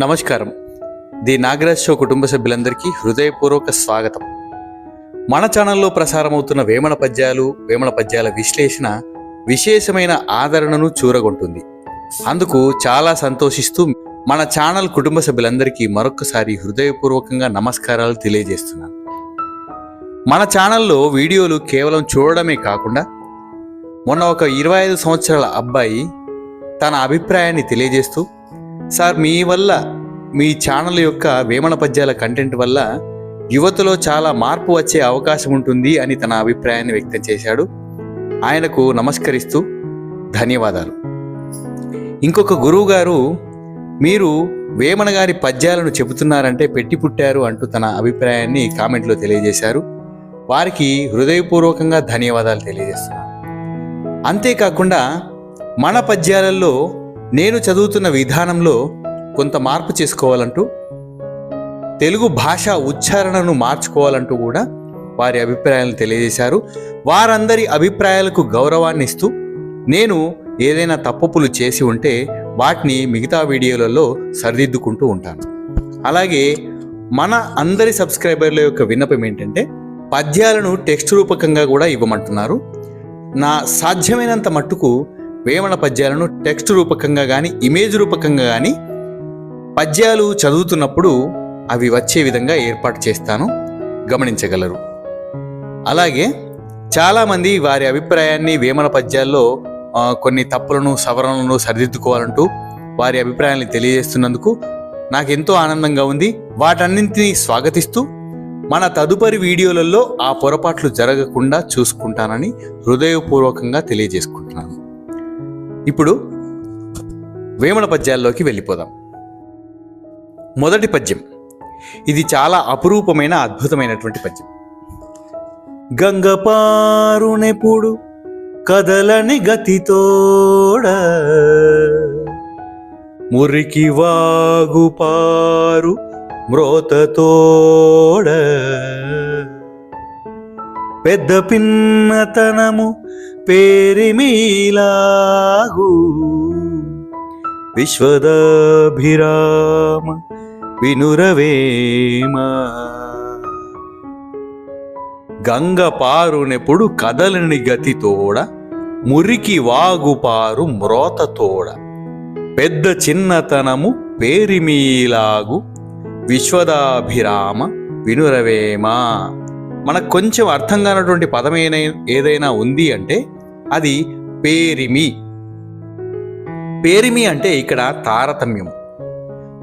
నమస్కారం. The Nagaraj show కుటుంబ సభ్యులందరికీ హృదయపూర్వక స్వాగతం. మన ఛానల్లో ప్రసారమవుతున్న వేమన పద్యాలు వేమన పద్యాల విశ్లేషణ విశేషమైన ఆదరణను చూరగొంటుంది. అందుకు చాలా సంతోషిస్తూ మన ఛానల్ కుటుంబ సభ్యులందరికీ మరొకసారి హృదయపూర్వకంగా నమస్కారాలు తెలియజేస్తున్నాను. మన ఛానల్లో వీడియోలు కేవలం చూడడమే కాకుండా మొన్న ఒక ఇరవై ఐదు సంవత్సరాల అబ్బాయి తన అభిప్రాయాన్ని తెలియజేస్తూ సార్ మీ వల్ల మీ ఛానల్ యొక్క వేమన పద్యాల కంటెంట్ వల్ల యువతలో చాలా మార్పు వచ్చే అవకాశం ఉంటుంది అని తన అభిప్రాయాన్ని వ్యక్తం చేశాడు. ఆయనకు నమస్కరిస్తూ ధన్యవాదాలు. ఇంకొక గురువు గారు మీరు వేమన గారి పద్యాలను చెబుతున్నారంటే పెట్టి పుట్టారు అంటూ తన అభిప్రాయాన్ని కామెంట్లో తెలియజేశారు. వారికి హృదయపూర్వకంగా ధన్యవాదాలు తెలియజేస్తున్నాను. అంతేకాకుండా మన పద్యాలలో నేను చదువుతున్న విధానంలో కొంత మార్పు చేసుకోవాలంటూ తెలుగు భాష ఉచ్చారణను మార్చుకోవాలంటూ కూడా వారి అభిప్రాయాలను తెలియజేశారు. వారందరి అభిప్రాయాలకు గౌరవాన్ని ఇస్తూ నేను ఏదైనా తప్పులు చేసి ఉంటే వాటిని మిగతా వీడియోలలో సరిదిద్దుకుంటూ ఉంటాను. అలాగే మన అందరి సబ్స్క్రైబర్ల యొక్క విన్నపం ఏంటంటే పద్యాలను టెక్స్ట్ రూపకంగా కూడా ఇవ్వమంటున్నారు. నా సాధ్యమైనంత మట్టుకు వేమన పద్యాలను టెక్స్ట్ రూపకంగా కానీ ఇమేజ్ రూపకంగా కానీ పద్యాలు చదువుతున్నప్పుడు అవి వచ్చే విధంగా ఏర్పాటు చేస్తాను. గమనించగలరు. అలాగే చాలామంది వారి అభిప్రాయాన్ని వేమన పద్యాల్లో కొన్ని తప్పులను సవరణలను సరిదిద్దుకోవాలంటూ వారి అభిప్రాయాన్ని తెలియజేస్తున్నందుకు నాకు ఎంతో ఆనందంగా ఉంది. వాటన్నింటినీ స్వాగతిస్తూ మన తదుపరి వీడియోలలో ఆ పొరపాట్లు జరగకుండా చూసుకుంటానని హృదయపూర్వకంగా తెలియజేసుకుంటున్నాను. ఇప్పుడు వేమన పద్యాల్లోకి వెళ్ళిపోదాం. మొదటి పద్యం. ఇది చాలా అపురూపమైన అద్భుతమైనటువంటి పద్యం. గంగపారునెప్పుడు కదలని గతితోడ మురికి వాగుపారు మ్రోతతోడ పెద్ద పిన్నతనము పేరిమీలాగు. విశ్వదాభిరామ వినురవేమ. గంగ పారునెప్పుడు కదలని గతితోడ మురికి వాగుపారు మ్రోతతోడ పెద్ద చిన్నతనము పేరిమీలాగు. విశ్వదాభిరామ వినురవేమ. మనకు కొంచెం అర్థం కానటువంటి పదం ఏదైనా ఉంది అంటే అది పేరిమి. పేరిమి అంటే ఇక్కడ తారతమ్యం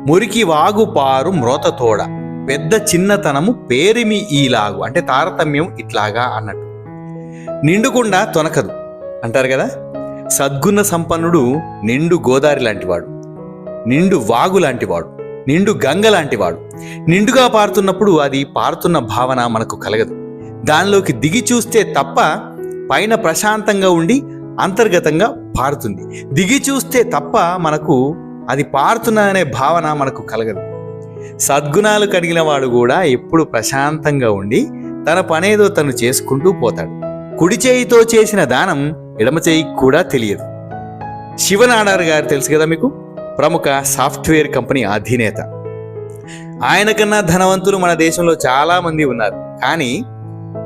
మురికి వాగు పారు మ్రోతతోడ పెద్ద చిన్నతనము పేరిమి ఈలాగు అంటే తారతమ్యం ఇట్లాగా అన్నట్టు. నిండుకుండా తొనకదు. అంటారు కదా? సద్గుణ సంపన్నుడు నిండు గోదారి లాంటివాడు. నిండు వాగు లాంటివాడు. నిండు గంగ లాంటివాడు నిండుగా పారుతున్నప్పుడు అది పారుతున్న భావన మనకు కలగదు. దానిలోకి దిగి చూస్తే తప్ప పైన ప్రశాంతంగా ఉండి అంతర్గతంగా పారుతుంది. దిగి చూస్తే తప్ప మనకు అది పారుతున్నదనే భావన మనకు కలగదు. సద్గుణాలు కలిగిన వాడు కూడా ఎప్పుడు ప్రశాంతంగా ఉండి తన పనేదో తను చేసుకుంటూ పోతాడు. కుడి చేయితో చేసిన దానం ఎడమ చేయికి కూడా తెలియదు. శివనాడారు గారు తెలుసు కదా మీకు? ప్రముఖ సాఫ్ట్వేర్ కంపెనీ అధినేత. ఆయన కన్నా ధనవంతులు మన దేశంలో చాలామంది ఉన్నారు. కానీ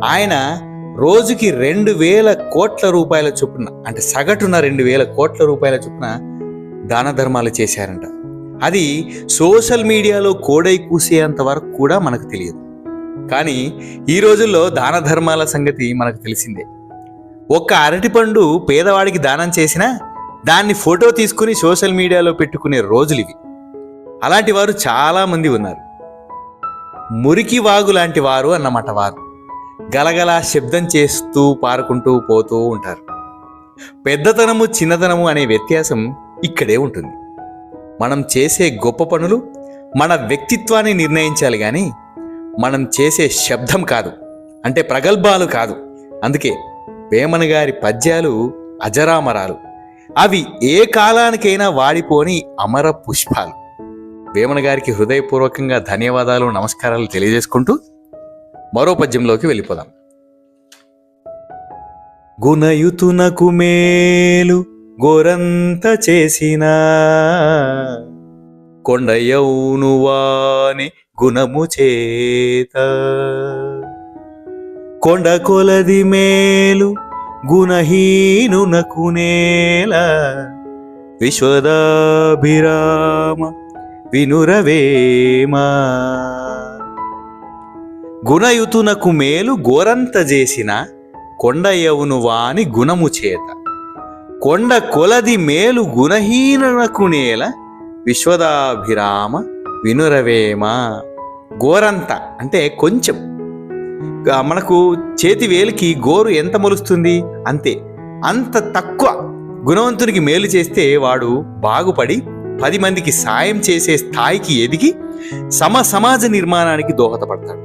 ఆయన రోజుకి రెండు వేల కోట్ల రూపాయల చొప్పున అంటే సగటున రెండు వేల కోట్ల రూపాయల చొప్పున దాన ధర్మాలు చేశారంట. అది సోషల్ మీడియాలో కోడై కూసేంత వరకు కూడా మనకు తెలియదు. కానీ ఈ రోజుల్లో దాన ధర్మాల సంగతి మనకు తెలిసిందే. ఒక్క అరటిపండు పేదవాడికి దానం చేసినా దాన్ని ఫోటో తీసుకుని సోషల్ మీడియాలో పెట్టుకునే రోజులు ఇవి. అలాంటి వారు చాలామంది ఉన్నారు. మురికి వాగు లాంటి వారు అన్నమాట వారు. గలగల శబ్దం చేస్తూ పారుకుంటూ పోతూ ఉంటారు. పెద్దతనము చిన్నతనము అనే వ్యత్యాసం ఇక్కడే ఉంటుంది. మనం చేసే గొప్ప పనులు మన వ్యక్తిత్వాన్ని నిర్ణయించాలి కానీ మనం చేసే శబ్దం కాదు. అంటే ప్రగల్భాలు కాదు. అందుకే వేమన గారి పద్యాలు అజరామరాలు. అవి ఏ కాలానికైనా వాడిపోని అమర పుష్పాలు. వేమన గారికి హృదయపూర్వకంగా ధన్యవాదాలు నమస్కారాలు తెలియజేసుకుంటూ మరో పద్యంలోకి వెళ్ళిపోదాం. గుణయుతునకు మేలు గోరంత చేసిన కొండయౌను వాని గుణము చేత. కొండ కొలది మేలు గుణహీనునకునేల విశ్వదాభిరామ వినురవేమా. గుణయుతునకు మేలు గోరంత చేసిన కొండయవును వాని గుణము చేత. కొండ కొలది మేలు గుణహీనునకు నేల విశ్వదాభిరామ వినురవేమ. గోరంత అంటే కొంచెం. మనకు చేతి వేలికి గోరు ఎంత మొలుస్తుంది? అంతే. అంత తక్కువ గుణవంతునికి మేలు చేస్తే వాడు బాగుపడి పది మందికి సాయం చేసే స్థాయికి ఎదిగి సమ సమాజ నిర్మాణానికి దోహదపడతాడు.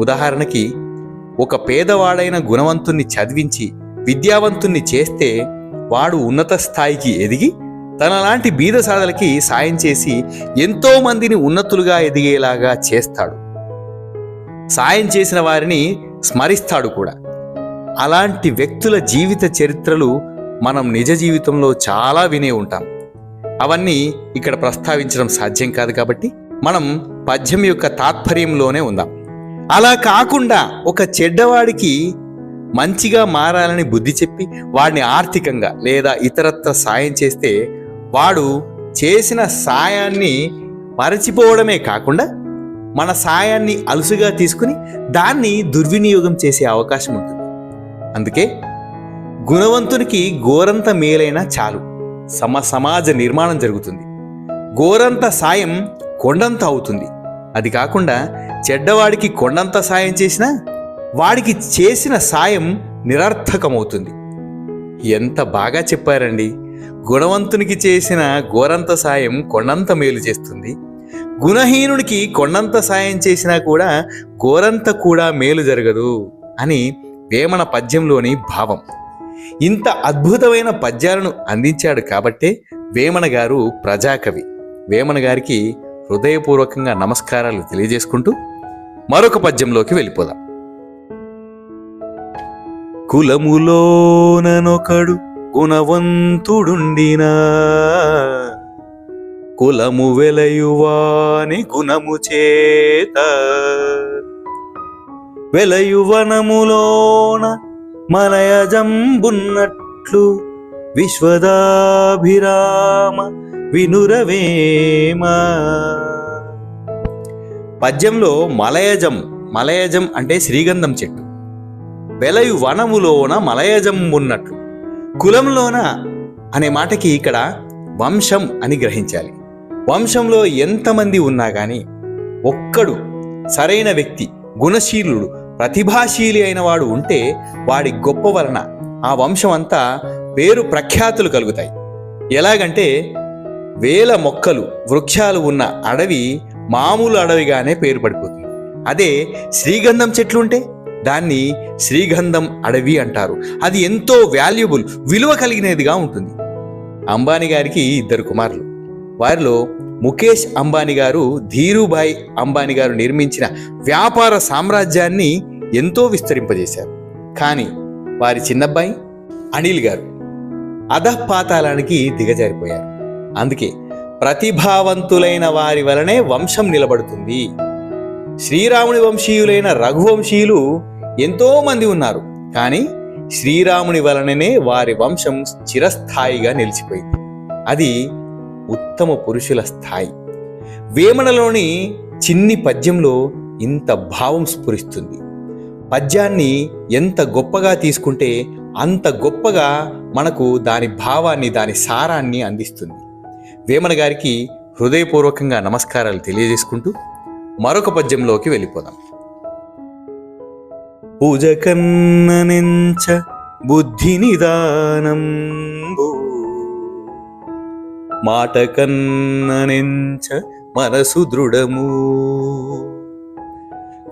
ఉదాహరణకి ఒక పేదవాడైన గుణవంతుణ్ణి చదివించి విద్యావంతుణ్ణి చేస్తే వాడు ఉన్నత స్థాయికి ఎదిగి తనలాంటి బీద సాధలకి సాయం చేసి ఎంతోమందిని ఉన్నతులుగా ఎదిగేలాగా చేస్తాడు. సాయం చేసిన వారిని స్మరిస్తాడు కూడా. అలాంటి వ్యక్తుల జీవిత చరిత్రలు మనం నిజ జీవితంలో చాలా వినే ఉంటాం. అవన్నీ ఇక్కడ ప్రస్తావించడం సాధ్యం కాదు కాబట్టి మనం పద్యం యొక్క తాత్పర్యంలోనే ఉందాం. అలా కాకుండా ఒక చెడ్డవాడికి మంచిగా మారాలని బుద్ధి చెప్పి వాడిని ఆర్థికంగా లేదా ఇతరత్ర సాయం చేస్తే వాడు చేసిన సాయాన్ని మరచిపోవడమే కాకుండా మన సాయాన్ని అలుసుగా తీసుకుని దాన్ని దుర్వినియోగం చేసే అవకాశం ఉంటుంది. అందుకే గుణవంతునికి గోరంత మేలైనా చాలు. సమ సమాజ నిర్మాణం జరుగుతుంది. గోరంత సాయం కొండంత అవుతుంది. అది కాకుండా చెడ్డవాడికి కొండంత సాయం చేసినా వాడికి చేసిన సాయం నిరర్థకమవుతుంది. ఎంత బాగా చెప్పారండి. గుణవంతునికి చేసిన గోరంత సాయం కొండంత మేలు చేస్తుంది. గుణహీనుడికి కొండంత సాయం చేసినా కూడా కోరంత కూడా మేలు జరగదు అని వేమన పద్యంలోని భావం. ఇంత అద్భుతమైన పద్యాలను అందించాడు కాబట్టే వేమన గారు ప్రజాకవి. వేమన గారికి హృదయపూర్వకంగా నమస్కారాలు తెలియజేసుకుంటూ మరొక పద్యంలోకి వెళ్ళిపోదాం. కులములోననొకడు గుణవంతుడుండినా కులము వెలయువాని గుణము చేత. వెలయువనములోన మలయజంబున్నట్లు విశ్వదాభిరామ వినురవేమ. పద్యంలో మలయజం మలయజం అంటే శ్రీగంధం చెట్టు. వెలయు వనములోన మలయజం ఉన్నట్లు కులంలోన అనే మాటకి ఇక్కడ వంశం అని గ్రహించాలి. వంశంలో ఎంతమంది ఉన్నా కానీ ఒక్కడు సరైన వ్యక్తి గుణశీలుడు ప్రతిభాశీలి అయిన వాడు ఉంటే వాడి గొప్ప వలన ఆ వంశం అంతా పేరు ప్రఖ్యాతులు కలుగుతాయి. ఎలాగంటే వేల మొక్కలు వృక్షాలు ఉన్న అడవి మామూలు అడవిగానే పేరు పడిపోతుంది. అదే శ్రీగంధం చెట్లు ఉంటే దాన్ని శ్రీగంధం అడవి అంటారు. అది ఎంతో వాల్యుబుల్ విలువ కలిగినదిగా ఉంటుంది. అంబానీ గారికి ఇద్దరు కుమారులు. వారిలో ముఖేష్ అంబానీ గారు ధీరుభాయ్ అంబానీ గారు నిర్మించిన వ్యాపార సామ్రాజ్యాన్ని ఎంతో విస్తరింపజేశారు. కానీ వారి చిన్నబ్బాయి అనిల్ గారు అధపాతాళానికి దిగజారిపోయారు. అందుకే ప్రతిభావంతులైన వారి వలనే వంశం నిలబడుతుంది. శ్రీరాముని వంశీయులైన రఘువంశీయులు ఎంతోమంది ఉన్నారు. కానీ శ్రీరాముని వలననే వారి వంశం చిరస్థాయిగా నిలిచిపోయింది. అది ఉత్తమ పురుషుల స్థాయి. వేమనలోని చిన్ని పద్యంలో ఇంత భావం స్ఫురిస్తుంది. పద్యాన్ని ఎంత గొప్పగా తీసుకుంటే అంత గొప్పగా మనకు దాని భావాన్ని దాని సారాన్ని అందిస్తుంది. వేమన గారికి హృదయపూర్వకంగా నమస్కారాలు తెలియజేసుకుంటూ మరొక పద్యంలోకి వెళ్ళిపోదాం. పూజ కన్ననెంచ బుద్ధి నిదానంబు మాట కన్ననెంచ మనసు దృఢము.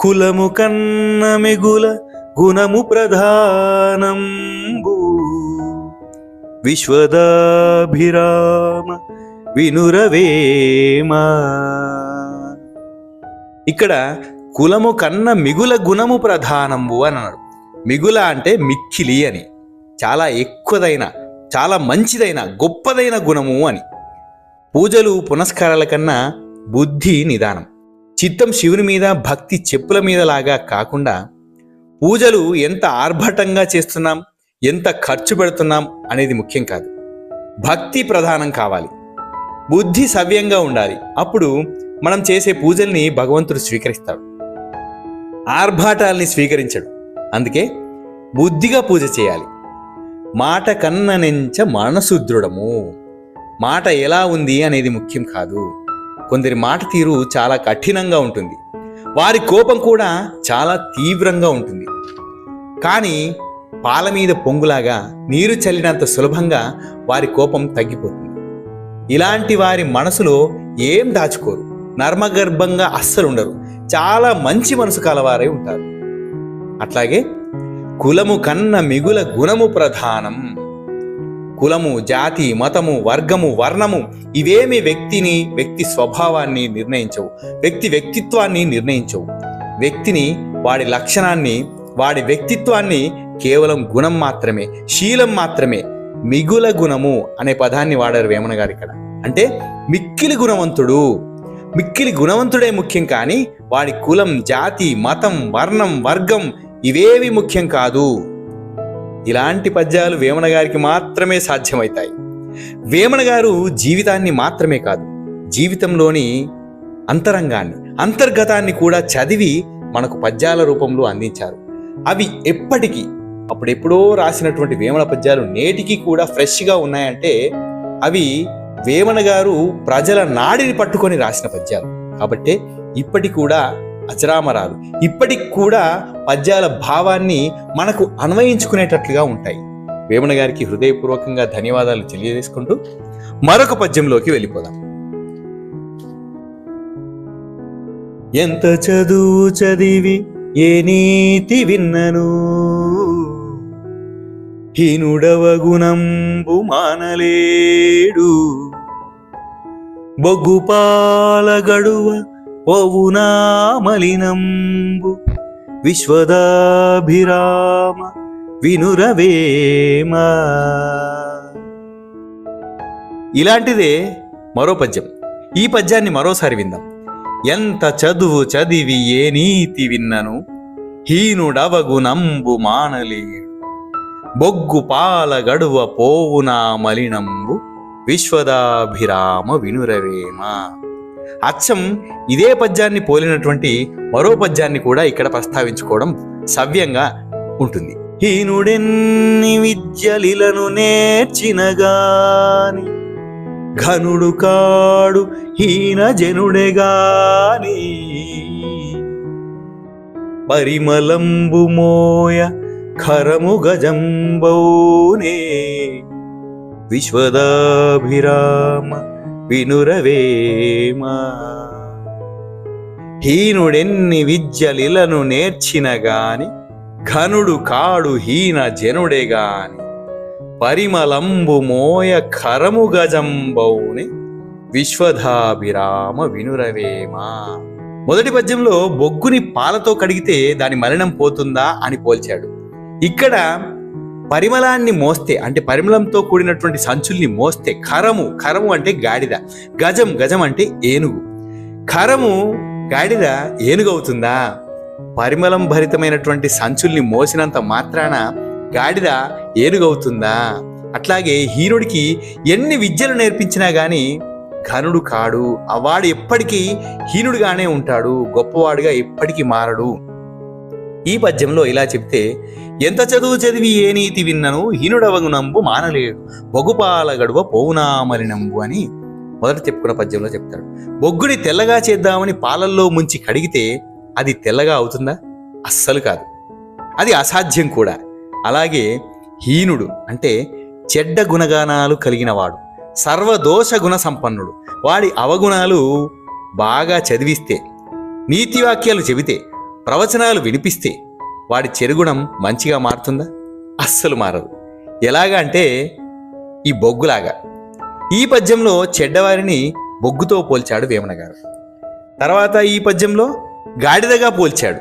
కులము కన్న మిగుల గుణము ప్రధానంబు. విశ్వదాభిరామ వినురవేమా. ఇక్కడ కులము కన్న మిగుల గుణము ప్రధానంబు అని అన్నాడు మిగుల అంటే మిక్కిలి అని. చాలా ఎక్కువదైన చాలా మంచిదైన గొప్పదైన గుణము అని. పూజలు పునస్కారాల కన్నా బుద్ధి నిదానం. చిత్తం శివుని మీద భక్తి చెప్పుల మీద లాగా కాకుండా పూజలు ఎంత ఆర్భటంగా చేస్తున్నాం ఎంత ఖర్చు పెడుతున్నాం అనేది ముఖ్యం కాదు. భక్తి ప్రధానం కావాలి. బుద్ధి సవ్యంగా ఉండాలి. అప్పుడు మనం చేసే పూజల్ని భగవంతుడు స్వీకరిస్తాడు. ఆర్భాటాల్ని స్వీకరించడు. అందుకే బుద్ధిగా పూజ చేయాలి. మాట కన్ననెంచ మనసు దృఢము. మాట ఎలా ఉంది అనేది ముఖ్యం కాదు. కొందరి మాట తీరు చాలా కఠినంగా ఉంటుంది. వారి కోపం కూడా చాలా తీవ్రంగా ఉంటుంది. కానీ పాల మీద పొంగులాగా నీరు చల్లినంత సులభంగా వారి కోపం తగ్గిపోతుంది. ఇలాంటి వారి మనసులో ఏం దాచుకోరు. నర్మగర్భంగా అస్సలు ఉండరు. చాలా మంచి మనసు కలవారై ఉంటారు. అట్లాగే కులము కన్న మిగుల గుణము ప్రధానం. కులము జాతి మతము వర్గము వర్ణము ఇవేమి వ్యక్తిని వ్యక్తి స్వభావాన్ని నిర్ణయించవు. వ్యక్తి వ్యక్తిత్వాన్ని నిర్ణయించవు. వ్యక్తిని వాడి లక్షణాన్ని వాడి వ్యక్తిత్వాన్ని కేవలం గుణం మాత్రమే శీలం మాత్రమే మిగుల గుణము అనే పదాన్ని వాడారు వేమన గారు ఇక్కడ. అంటే మిక్కిలి గుణవంతుడు. మిక్కిలి గుణవంతుడే ముఖ్యం కానీ వాడి కులం జాతి మతం వర్ణం వర్గం ఇవేవి ముఖ్యం కాదు. ఇలాంటి పద్యాలు వేమన గారికి మాత్రమే సాధ్యమవుతాయి వేమన గారు జీవితాన్ని మాత్రమే కాదు జీవితంలోని అంతరంగాన్ని అంతర్గతాన్ని కూడా చదివి మనకు పద్యాల రూపంలో అందించారు. అవి ఎప్పటికీ అప్పుడెప్పుడో రాసినటువంటి వేమన పద్యాలు నేటికి కూడా ఫ్రెష్గా ఉన్నాయంటే అవి వేమన గారు ప్రజల నాడిని పట్టుకొని రాసిన పద్యాలు. కాబట్టే ఇప్పటి కూడా అచరామరాలు ఇప్పటికి కూడా పద్యాల భావాన్ని మనకు అన్వయించుకునేటట్లుగా ఉంటాయి. వేమన గారికి హృదయపూర్వకంగా ధన్యవాదాలు తెలియజేసుకుంటూ మరొక పద్యంలోకి వెళ్ళిపోదాం. ఎంత చదువు చదివి ఏ నీతి విన్నను? హీనుడవ గుణంబు మానలేడు. బొగ్గుపాల గడువ పోవునా మలినంబు విశ్వదాభిరామ వినురవేమ. ఇలాంటిదే మరో పద్యం. ఈ పద్యాన్ని మరోసారి విందాం. ఎంత చదువు చదివి ఏ నీతి విన్నను? హీనుడవగునంబు మానలేడు. బొగ్గు పాల గడువ పోవునా మలినంబు విశ్వదాభిరామ వినురవేమ. అచ్చం ఇదే పద్యాన్ని పోలినటువంటి మరో పద్యాన్ని కూడా ఇక్కడ ప్రస్తావించుకోవడం సవ్యంగా ఉంటుంది. హీనుడెన్ని విద్యలిలను నేర్చినగాని ఘనుడు కాడు హీన జనుడెగాని పరిమళంబు మోయ ఖరము గజంబౌనే విశ్వదాభిరామ వినురవేమా? హీనుడెన్ని విద్యలిలను నేర్చిన గాని ఘనుడు కాడు హీన జనుడే గాని పరిమళంబు మోయ ఖరము గజంబౌని విశ్వధాభిరామ వినురవేమా? మొదటి పద్యంలో బొగ్గుని పాలతో కడిగితే దాని మలినం పోతుందా అని పోల్చాడు. ఇక్కడ పరిమళాన్ని మోస్తే అంటే పరిమళంతో కూడినటువంటి సంచుల్ని మోస్తే ఖరము ఖరము అంటే గాడిద గజం గజం అంటే ఏనుగు. ఖరము గాడిద ఏనుగు అవుతుందా పరిమళం భరితమైనటువంటి సంచుల్ని మోసినంత మాత్రాన గాడిద ఏనుగు అవుతుందా అట్లాగే హీనుడికి ఎన్ని విద్యలు నేర్పించినా గాని ఘనుడు కాడు. అవాడు ఎప్పటికీ హీనుడుగానే ఉంటాడు. గొప్పవాడుగా ఎప్పటికీ మారడు. ఈ పద్యంలో ఇలా చెప్తే ఎంత చదువు చదివి ఏ నీతి విన్నను హీనుడవగునంబు మానలేడు. బొగుపాల గడువ పోవునామలినంబు అని మొదట చెప్పుకున్న పద్యంలో చెప్తాడు. బొగ్గుని తెల్లగా చేద్దామని పాలల్లో ముంచి కడిగితే అది తెల్లగా అవుతుందా? అస్సలు కాదు. అది అసాధ్యం కూడా. అలాగే హీనుడు అంటే చెడ్డ గుణగానాలు కలిగినవాడు. సర్వదోష గుణ సంపన్నుడు. వాడి అవగుణాలు బాగా చదివిస్తే నీతివాక్యాలు చెబితే ప్రవచనాలు వినిపిస్తే వాడి చెరుగుణం మంచిగా మారుతుందా? అస్సలు మారదు. ఎలాగా అంటే ఈ బొగ్గులాగా. ఈ పద్యంలో చెడ్డవారిని బొగ్గుతో పోల్చాడు వేమన గారు తర్వాత ఈ పద్యంలో గాడిదగా పోల్చాడు.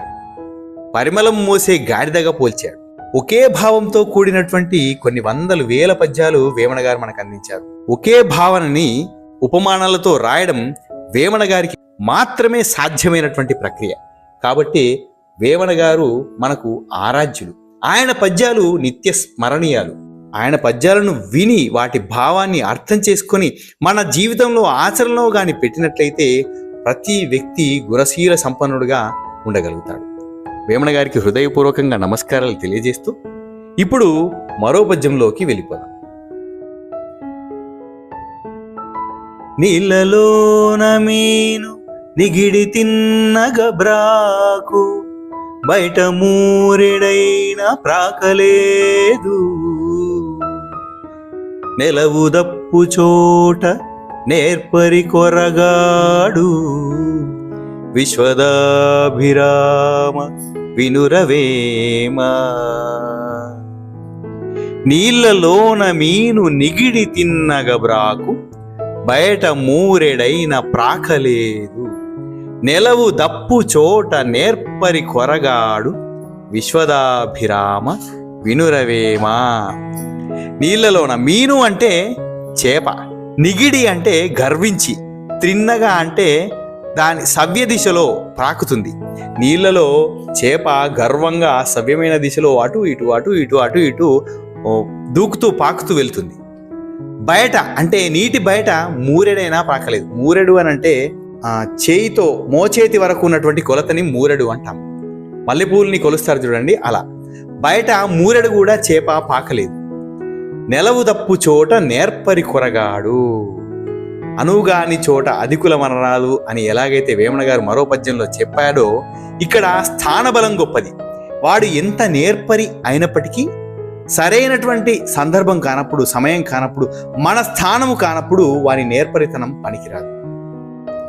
పరిమళం మోసే గాడిదగా పోల్చాడు. ఒకే భావంతో కూడినటువంటి కొన్ని వందలు వేల పద్యాలు వేమన గారు మనకు అందించారు. ఒకే భావనని ఉపమానాలతో రాయడం వేమన గారికి మాత్రమే సాధ్యమైనటువంటి ప్రక్రియ. కాబట్టి వేమన గారు మనకు ఆరాధ్యులు. ఆయన పద్యాలు నిత్య స్మరణీయాలు. ఆయన పద్యాలను విని వాటి భావాన్ని అర్థం చేసుకొని మన జీవితంలో ఆచరణలో కానీ పెట్టినట్లయితే ప్రతి వ్యక్తి గురశీల సంపన్నుడుగా ఉండగలుగుతాడు. వేమన గారికి హృదయపూర్వకంగా నమస్కారాలు తెలియజేస్తూ ఇప్పుడు మరో పద్యంలోకి వెళ్ళిపోదాం. నీళ్ళలోన మీను నిగిడి తిన్నగబ్రాకు బయట మూరెడైన ప్రాకలేదు. నెలవుదప్పు చోట నేర్పరి కొరగాడు. విశ్వదాభిరామ వినురవేమ. నీళ్ళలోన మీను నిగిడి తిన్నగబ్రాకు బయట మూరెడైన ప్రాకలేదు. నెలవు దప్పు చోట నేర్పరి కొరగాడు విశ్వదాభిరామ వినురవేమా. నీళ్ళలోన మీను అంటే చేప నిగిడి అంటే గర్వించి త్రిన్నగా అంటే దాని సవ్య దిశలో ప్రాకుతుంది. నీళ్ళలో చేప గర్వంగా సవ్యమైన దిశలో అటు ఇటు అటు ఇటు అటు ఇటు దూకుతూ పాకుతూ వెళ్తుంది. బయట అంటే నీటి బయట మూరెడైనా పాకలేదు. మూరెడు అని అంటే చేయితో మోచేతి వరకు ఉన్నటువంటి కొలతని మూరెడు అంటాం. మల్లెపూలని కొలుస్తారు చూడండి అలా. బయట మూరెడు కూడా చేప పాకలేదు. నెలవు దప్పు చోట నేర్పరి కొరగాడు. అనువుగాని చోట అధికుల మరణాలు అని ఎలాగైతే వేమన గారు మరో పద్యంలో చెప్పాడో ఇక్కడ స్థానబలం గొప్పది. వాడు ఎంత నేర్పరి అయినప్పటికీ సరైనటువంటి సందర్భం కానప్పుడు సమయం కానప్పుడు మన స్థానము కానప్పుడు వారి నేర్పరితనం పనికిరాదు.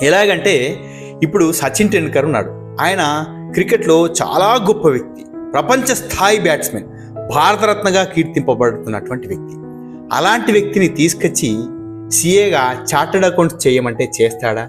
ఎలాగంటే ఇప్పుడు సచిన్ టెండూల్కర్ ఉన్నాడు. ఆయన క్రికెట్లో చాలా గొప్ప వ్యక్తి. ప్రపంచ స్థాయి బ్యాట్స్మెన్. భారతరత్నగా కీర్తింపబడుతున్నటువంటి వ్యక్తి. అలాంటి వ్యక్తిని తీసుకొచ్చి సీఏగా చార్టెడ్ అకౌంట్స్ చేయమంటే చేస్తాడా?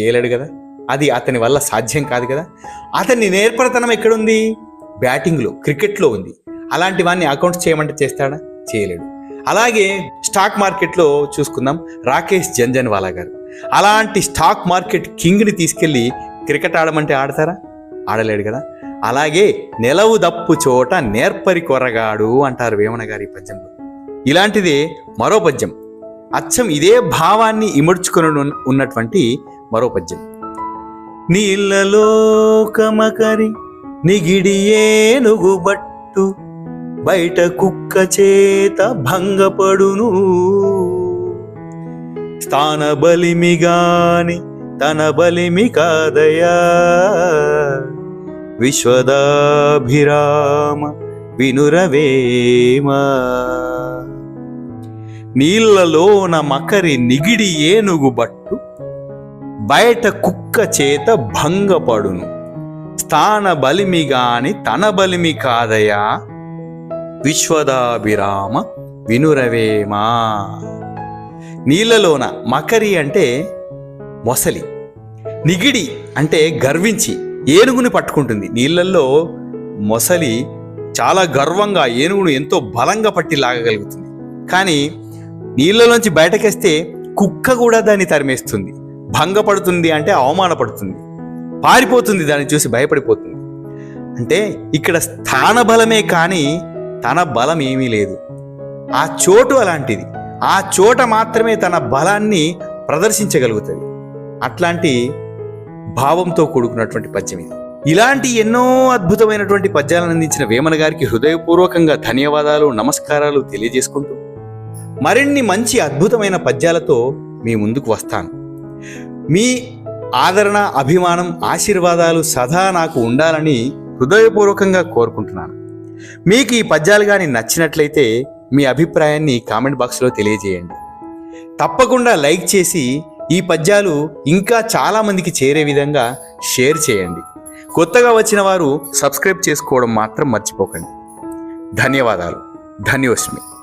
చేయలేడు కదా. అది అతని వల్ల సాధ్యం కాదు కదా. అతని నేర్పరతనం ఎక్కడుంది? బ్యాటింగ్లో క్రికెట్లో ఉంది. అలాంటి వాడిని అకౌంట్స్ చేయమంటే చేస్తాడా? చేయలేడు. అలాగే స్టాక్ మార్కెట్లో చూసుకుందాం. రాకేష్ జంజన్వాలా గారు. అలాంటి స్టాక్ మార్కెట్ కింగ్ని తీసుకెళ్ళి క్రికెట్ ఆడమంటే ఆడతారా? ఆడలేడు కదా. అలాగే నెలవు దప్పు చోట నేర్పరి కొరగాడు అంటారు వేమన గారి పద్యంలో. ఇలాంటిదే మరో పద్యం. అచ్చం ఇదే భావాన్ని ఇముడ్చుకొని ఉన్నటువంటి మరో పద్యం. నీళ్ళలో కమకరి బట్టు బయట కుక్క చేత భంగపడును. స్థాన బలిమిగాని తన బలిమి కాదయా విశ్వదాభిరామ వినురవేమా. నీళ్ళలోన మకరి నిగిడి ఏనుగు బట్టు బయట కుక్క చేత భంగపడును. స్థాన బలిమి గాని తన బలిమి కాదయా విశ్వదాభిరామ వినురవేమా. నీళ్ళలోన మకరి అంటే మొసలి. నిగిడి అంటే గర్వించి ఏనుగుని పట్టుకుంటుంది. నీళ్ళల్లో మొసలి చాలా గర్వంగా ఏనుగును ఎంతో బలంగా పట్టి లాగగలుగుతుంది. కానీ నీళ్ళలోంచి బయటకేస్తే కుక్క కూడా దాన్ని తరిమేస్తుంది. భంగపడుతుంది అంటే అవమానపడుతుంది. పారిపోతుంది దాన్ని చూసి భయపడిపోతుంది. అంటే ఇక్కడ స్థాన బలమే కానీ తన బలం ఏమీ లేదు. ఆ చోటు అలాంటిది. ఆ చోట మాత్రమే తన బలాన్ని ప్రదర్శించగలుగుతుంది. అట్లాంటి భావంతో కూడుకున్నటువంటి పద్యం ఇది. ఇలాంటి ఎన్నో అద్భుతమైనటువంటి పద్యాలను అందించిన వేమన గారికి హృదయపూర్వకంగా ధన్యవాదాలు నమస్కారాలు తెలియజేసుకుంటూ మరిన్ని మంచి అద్భుతమైన పద్యాలతో మీ ముందుకు వస్తాను. మీ ఆదరణ అభిమానం ఆశీర్వాదాలు సదా నాకు ఉండాలని హృదయపూర్వకంగా కోరుకుంటున్నాను. మీకు ఈ పద్యాలు కానీ నచ్చినట్లయితే మీ అభిప్రాయాన్ని కామెంట్ బాక్స్లో తెలియజేయండి. తప్పకుండా లైక్ చేసి ఈ పద్యాలు ఇంకా చాలామందికి చేరే విధంగా షేర్ చేయండి. కొత్తగా వచ్చిన వారు సబ్స్క్రైబ్ చేసుకోవడం మాత్రం మర్చిపోకండి. ధన్యవాదాలు. ధన్యోస్మి